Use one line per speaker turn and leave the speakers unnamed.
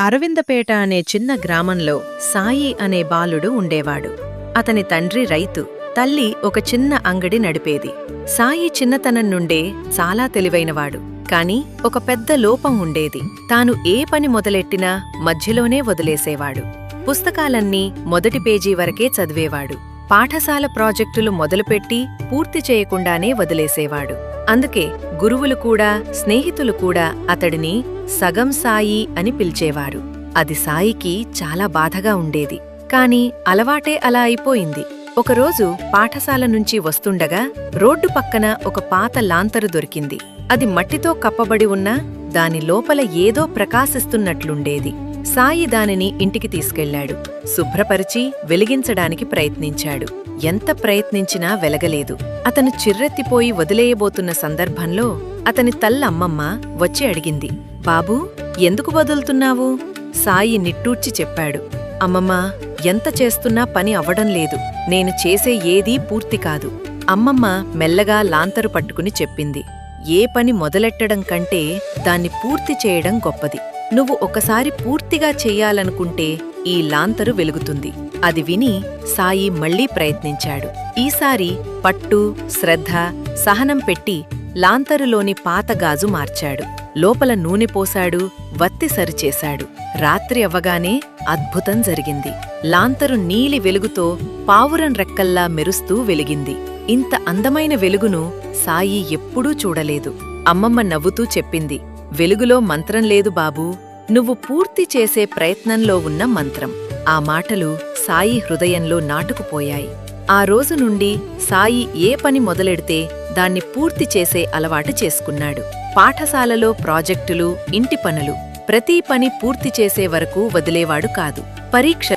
అరవిందపేట అనే చిన్న గ్రామంలో సాయి అనే బాలుడు ఉండేవాడు. అతని తండ్రి రైతు తల్లి ఒక చిన్న అంగడి నడిపేది. సాయి చిన్నతనం నుండే చాలా తెలివైనవాడు కాని ఒక పెద్ద లోపం ఉండేది. తాను ఏ పని మొదలెట్టినా మధ్యలోనే వదిలేసేవాడు. పుస్తకాలన్నీ మొదటి పేజీ వరకే చదివేవాడు. పాఠశాల ప్రాజెక్టులు మొదలుపెట్టి పూర్తి చేయకుండానే వదిలేసేవాడు. అందుకే గురువులు కూడా స్నేహితులు కూడా అతడిని సగం సాయి అని పిలిచేవారు. అది సాయికి చాలా బాధగా ఉండేది. కాని అలవాటే అలా అయిపోయింది. ఒకరోజు పాఠశాల నుంచి వస్తుండగా రోడ్డు పక్కన ఒక పాత లాంతరు దొరికింది. అది మట్టితో కప్పబడి ఉన్నా దాని లోపల ఏదో ప్రకాశిస్తున్నట్లుండేది. సాయి దానిని ఇంటికి తీసుకెళ్ళాడు శుభ్రపరిచి వెలిగించడానికి ప్రయత్నించాడు. ఎంత ప్రయత్నించినా వెలగలేదు. అతను చిర్రెత్తిపోయి వదిలేయబోతున్న సందర్భంలో అతని తల్లమ్మమ్మ వచ్చి అడిగింది. బాబూ ఎందుకు వదులుతున్నావు? సాయి నిట్టూర్చి చెప్పాడు. అమ్మమ్మా ఎంత చేస్తున్నా పని అవ్వడం లేదు. నేను చేసే ఏదీ పూర్తి కాదు. అమ్మమ్మ మెల్లగా లాంతరు పట్టుకుని చెప్పింది. ఏ పని మొదలెట్టడం కంటే దాన్ని పూర్తి చేయడం గొప్పది. నువ్వు ఒకసారి పూర్తిగా చెయ్యాలనుకుంటే ఈ లాంతరు వెలుగుతుంది. అది విని సాయి మళ్ళీ ప్రయత్నించాడు. ఈసారి పట్టు శ్రద్ధ సహనం పెట్టి లాంతరులోని పాత గాజు మార్చాడు. లోపల నూనె పోశాడు వత్తి సరిచేశాడు. రాత్రి అవ్వగానే అద్భుతం జరిగింది. లాంతరు నీలి వెలుగుతో పావురం రెక్కల్లా మెరుస్తూ వెలిగింది. ఇంత అందమైన వెలుగును సాయి ఎప్పుడూ చూడలేదు. అమ్మమ్మ నవ్వుతూ చెప్పింది వెలుగులో మంత్రం లేదు బాబూ. నువ్వు పూర్తి చేసే ప్రయత్నంలో ఉన్న మంత్రం. ఆ మాటలు సాయి హృదయంలో నాటుకుపోయాయి. ఆ రోజు నుండి సాయి ఏ పని మొదలెడితే దాన్ని పూర్తి చేసే అలవాటు చేసుకున్నాడు. పాఠశాలలో ప్రాజెక్టులు ఇంటి పనులు ప్రతి పని పూర్తి చేసే వరకు వదిలేవాడు కాదు. పరీక్ష